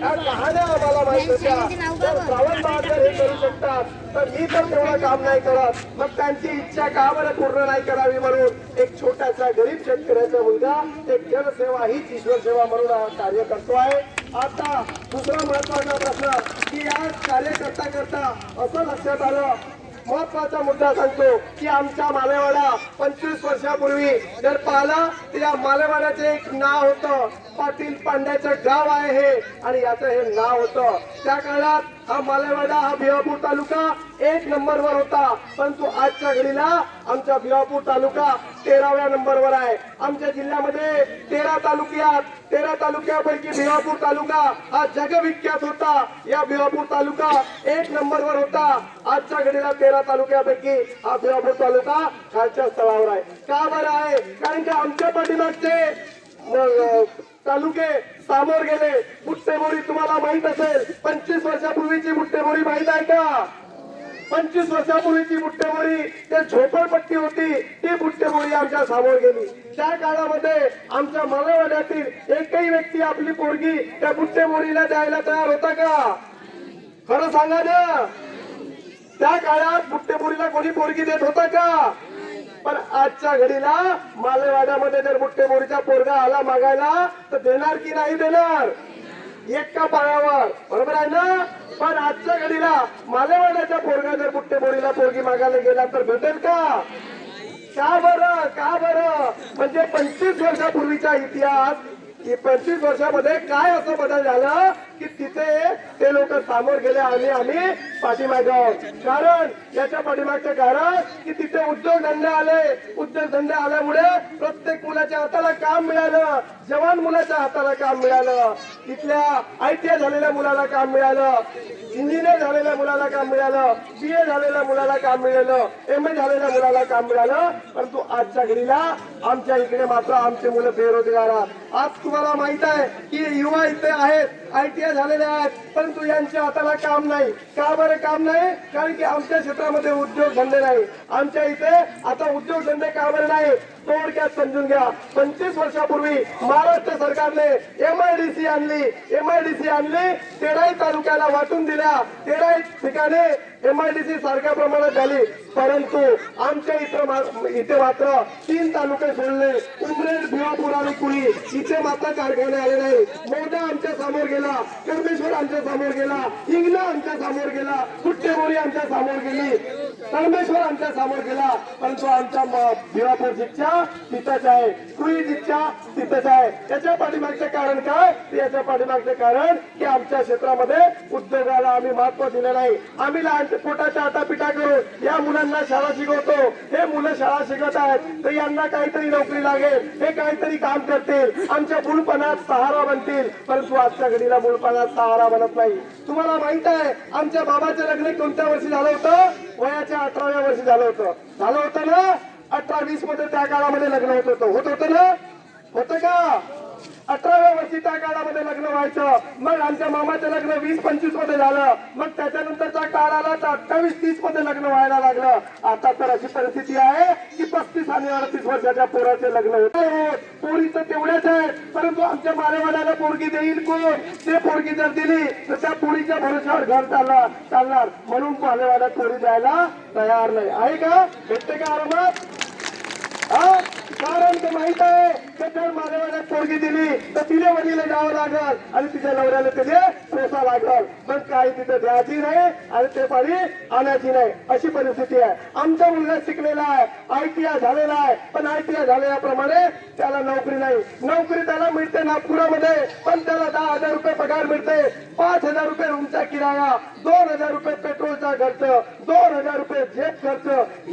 या कहाण्या आम्हाला माहीत होत्या. जर श्रावण बहादर हे करू शकतात तर मी तर तेवढं काम नाही करत. मग त्यांची इच्छा का बरं पूर्ण नाही करावी म्हणून? एक छोटासा गरीब शेतकऱ्याचा मुलगा एक जनसेवा हीच ईश्वर सेवा म्हणून कार्य करतो आहे. आता दुसरा महत्त्वाचा प्रश्न की या कार्य करता करता असं लक्षात आलं महत्त्वाचा मुद्दा सांगतो की आमच्या मालेवाडा पंचवीस वर्षापूर्वी जर पाहिला तर या मालेवाड्याचे एक नाव होतं पाटील पांड्याचं गाव आहे हे. आणि याचं हे नाव होतं. त्या काळात हा मालेवाडा हा भिवापूर तालुका एक नंबरवर होता. परंतु आजच्या घडीला आमचा भिवापूर तालुका तेराव्या नंबरवर आहे. आमच्या जिल्ह्यामध्ये तेरा तालुक्यात तेरा तालुक्यापैकी भिवापूर तालुका हा जगविख्यात होता. या भिवापूर तालुका एक नंबरवर होता. आजच्या घडीला तेरा तालुक्यापैकी हा भिवापूर तालुका खालच्या स्थळावर आहे. का बरं आहे? कारण की आमच्या पाठीमागचे मग, तालुके सामोर गेले. मुठ्ठेमोरी तुम्हाला माहीत असेल पंचवीस वर्षापूर्वीची मुठ्ठेमोरी माहीत आहे का? पंचवीस वर्षापूर्वीची मुठ्ठेमोरी ते झोपडपट्टी होती ती मुठ्ठेमोरी आमच्या सामोर गेली. त्या काळामध्ये आमच्या मलवाड्यातील एकही व्यक्ती आपली पोरगी त्या मुठ्ठेमोरीला द्यायला तयार होता का? खरं सांगा ना. त्या काळात मुठ्ठेमोरीला कोणी पोरगी देत होता का? आजच्या घडीला मालेवाड्यामध्ये जर मुठ्ठेबोरीचा पोरगा आला मागायला तर देणार की नाही देणार? एका पायावर बरोबर आहे ना? पण आजच्या घडीला मालेवाड्याचा पोरगा जर मुठ्ठेबोरीला पोरगी मागायला गेला तर भेटेल का? का बरं? का बरं? म्हणजे पंचवीस वर्षापूर्वीचा इतिहास पंचवीस वर्षामध्ये काय असं बदल झालं? की तिथे ते लोक सामोर गेले आणि आम्ही पाठीमाग कारण याच्या पाठीमागचं कारण की तिथे उद्योगधंदे आले. उद्योगधंदे आल्यामुळे प्रत्येक मुलाच्या हाताला काम मिळालं. जवान मुलाच्या हाताला काम मिळालं. तिथल्या आय टी आय झालेल्या मुलाला काम मिळालं. इंजिनियर झालेल्या मुलाला काम मिळालं. बी ए झालेल्या मुलाला काम मिळालं. एम ए झालेल्या मुलाला काम मिळालं. परंतु आजच्या घडीला आमच्या इकडे मात्र आमचे मुलं बेरोजगार आहेत. आज तुम्हाला माहीत आहे की युवा इथे आहेत. आय टी आय झालेले आहेत परंतु यांच्या हाताला काम नाही. का बरं काम नाही? कारण की आमच्या क्षेत्रामध्ये उद्योगधंदे नाही. आमच्या इथे आता उद्योगधंदे का बरं नाही. थोडक्यात समजून घ्या. पंचवीस वर्षापूर्वी महाराष्ट्र सरकारने एम आय डी सी आणली. एम आय डी सी आणली. तेराही तालुक्याला वाटून दिल्या. तेराही ठिकाणी एम आय डी सी सारख्या प्रमाणात झाली. परंतु आमच्या इथं इथे मात्र तीन तालुके सोडले. उमरेड भिवापूर आणि कुळी इथे मात्र कारखाने आले नाही समोर गेला कर्मेश्वर आमच्यासमोर गेला इंगला आमच्यासमोर गेला कुट्टेबोरी आमच्यासमोर गेली? परमेश्वर आमच्यासमोर गेला परंतु आमच्या भिवापूर तिथंच आहे. कुळी जिल्ह्या तिथंच आहे. याच्या पाठीमागचं कारण काय? याच्या पाठीमागचं कारण की आमच्या क्षेत्रामध्ये उद्योगाला आम्ही महत्त्व दिलं नाही. आम्ही लहान पोटाच्या आटापिटा करून या मुलांना शाळा शिकवतो. हे मुलं शाळा शिकत आहेत तर यांना काहीतरी नोकरी लागेल. हे काहीतरी काम करतील. आमच्या मुलपणात सहारा बनतील. परंतु आजच्या घडीला मूलपणात सहारा बनत नाही. तुम्हाला माहीत आहे आमच्या बाबाचं लग्न कोणत्या वर्षी झालं होतं? वयाच्या अठराव्या वर्षी झालं होतं. झालं होतं ना? अठरा वीसमध्ये त्या काळामध्ये लग्न होत होतं. होत होतं ना? होतं का? अठराव्या वर्षी त्या काळामध्ये लग्न व्हायचं. मग आमच्या मामाचं लग्न वीस पंचवीसमध्ये झालं. मग त्याच्यानंतरचा काळ आला तर अठ्ठावीस तीसमध्ये लग्न व्हायला लागलं. आता तर अशी परिस्थिती आहे की पस्तीस आणि अडतीस वर्षाच्या पोराचे लग्न होते पोरीचं तेवढ्याच आहे. परंतु आमच्या मारेवाड्याला पोरगी देईल कोण? ते पोरगी जर दिली तर त्या पोरीच्या भरोश्यावर घर चालणार चालणार. म्हणून मालेवाड्यात पोरी द्यायला तयार नाही. आहे का? भेटते का आरामात? कारण ते माहीत आहे. जर मालेवाड्यात पोरगी दिली तर तिने वडीला जावं लागल. आणि तिच्या नवऱ्याला तिथे सोसा लागल पण काही तिथे द्यायची नाही आणि ते पाणी आणायची नाही. अशी परिस्थिती आहे. आमचा मुलगा शिकलेला आहे. आयटीआय झालेला आहे. पण आयटीआय झालेल्याप्रमाणे त्याला नोकरी नाही. नोकरी त्याला मिळते नागपुरामध्ये पण त्याला दहा हजार रुपये पगार मिळते. पाच हजार रुपये रूमचा किराया दोन हजार रुपये पेट्रोलचा खर्च दोन हजार रुपये झेप खर्च.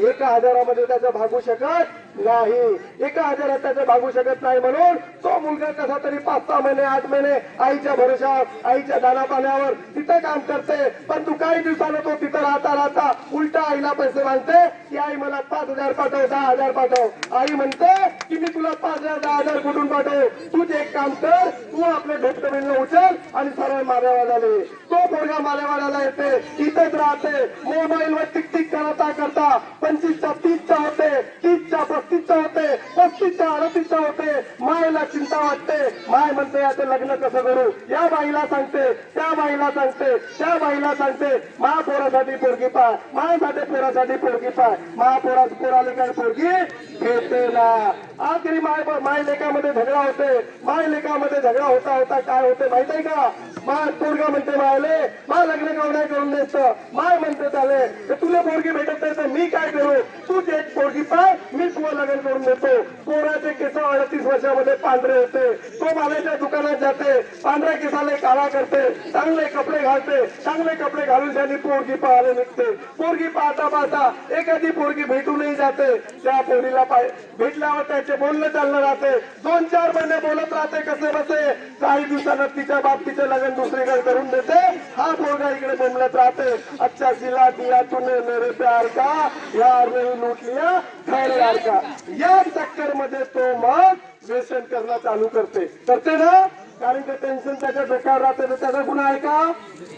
एका हजारामध्ये त्याचं भागू शकत नाही. एका हजारात त्याचं भागू शकत मिळत नाही म्हणून तो मुलगा कसा तरी पाच सहा महिने आठ महिने आईच्या भरोशावर आईच्या दाना पाण्यावर तिथं काम करते पण तू काही दिवसानं तो तिथं राहता राहता उलटा आईला पैसे मागते की आई मला पाच हजार पाठव दहा हजार पाठव. आई म्हणते की मी तुला पाच हजार दहा हजार कुठून पाठव? तूच एक काम कर तू आपले भेट उचल आणि सरळ मारेवाड्याला ये. तो पोरगा मारेवाड्याला येते इथेच राहते राहते मोबाईलवर टिक टिक करता करता पंचवीसच्या तीसच्या होते तीसच्या पस्तीसच्या होते पस्तीसच्या अडतीसच्या होते मायला चिंता वाटते. माय म्हणते याचं लग्न कसं करू? या बाईला सांगते त्या बाईला सांगते त्या बाईला सांगते महापोरासाठी पोरगी पाय माझ्यासाठी पोरासाठी पोरगी पाय महापोरा पोराले काय पोरगी घेते ना. आखरी माय माय लेखामध्ये झगडा होते. माय लेखामध्ये झगडा होता होता काय होते माहीत आहे का? माय पोरगा म्हणते मायले माय लग्न करून नाही करून देत माय म्हणते त्याले तर तुला पोरगी भेटत नाही तर मी काय करू? तू ते पोरगी पाय मी तुला लग्न करून देतो पोराचे केस अडतीस वर्षामध्ये पांढरे होते. तो मालाच्या दुकानात जाते पांढऱ्या केसाले काळा करते चांगले कपडे घालते चांगले कपडे घालून त्यांनी पोरगी पाहायला निघते. पोरगी पाहता पाहता एखादी पोरगी भेटूनही जाते. त्या पोरीला पाय भेटल्यावर त्याचे बोलणं चाललं राहते. दोन चार महिने बोलत राहते कसे बसे? काही दिवसानं तिच्या बाबतीचे लग्न दुसरीकडे करून देते. हा पोरगा इकडे बोलत राहते अच्छा जिला दिया तूने मेरे प्यार का यार ने लूट लिया खैर यार का या चक्करमध्ये तो मग व्यसन करणं चालू करते. करते ना? कारण ते टेन्शन त्याच्या डोक्यावर राहते तर त्याचा गुन्हा आहे का?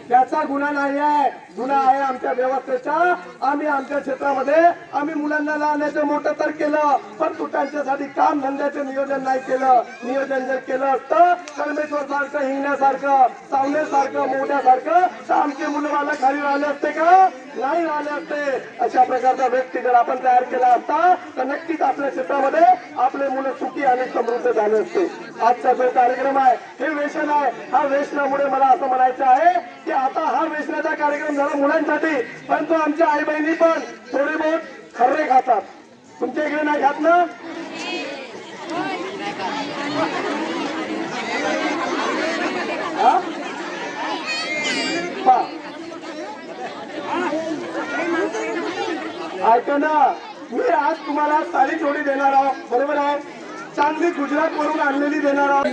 त्याचा गुन्हा नाही आहे. गुन्हा आहे आमच्या व्यवस्थेचा. आम्ही आमच्या क्षेत्रामध्ये आम्ही मुलांना लावण्याचं मोठं तर केलं पण तुटांच्यासाठी काम धंद्याचं नियोजन नाही केलं. नियोजन जर केलं असतं कलमेश्वर सारखं हिंगण्यासारखं सावण्यासारखं मोठ्यासारखं तर आमचे मुलं मला खाली राहिले असते का? नाही राहिले असते. अशा प्रकारचा व्यक्ती जर आपण तयार केला असता तर नक्कीच आपल्या क्षेत्रामध्ये आपले मुलं सुखी आणि समृद्ध झाले असते. आजचा जो कार्यक्रम आहे हे व्यसन आहे. हा व्यसनामुळे मला असं म्हणायचं आहे की आता हा वेचण्याचा कार्यक्रम झाला मुलांसाठी परंतु आमच्या आई बहिणी पण थोडे बहुत खर्रे खातात. तुमच्या इकडे नाही खात ना? ऐका ना मी आज तुम्हाला साडी थोडी देणार आहोत बरोबर आहे? चांगली गुजरात वरून आणलेली देणार आहोत.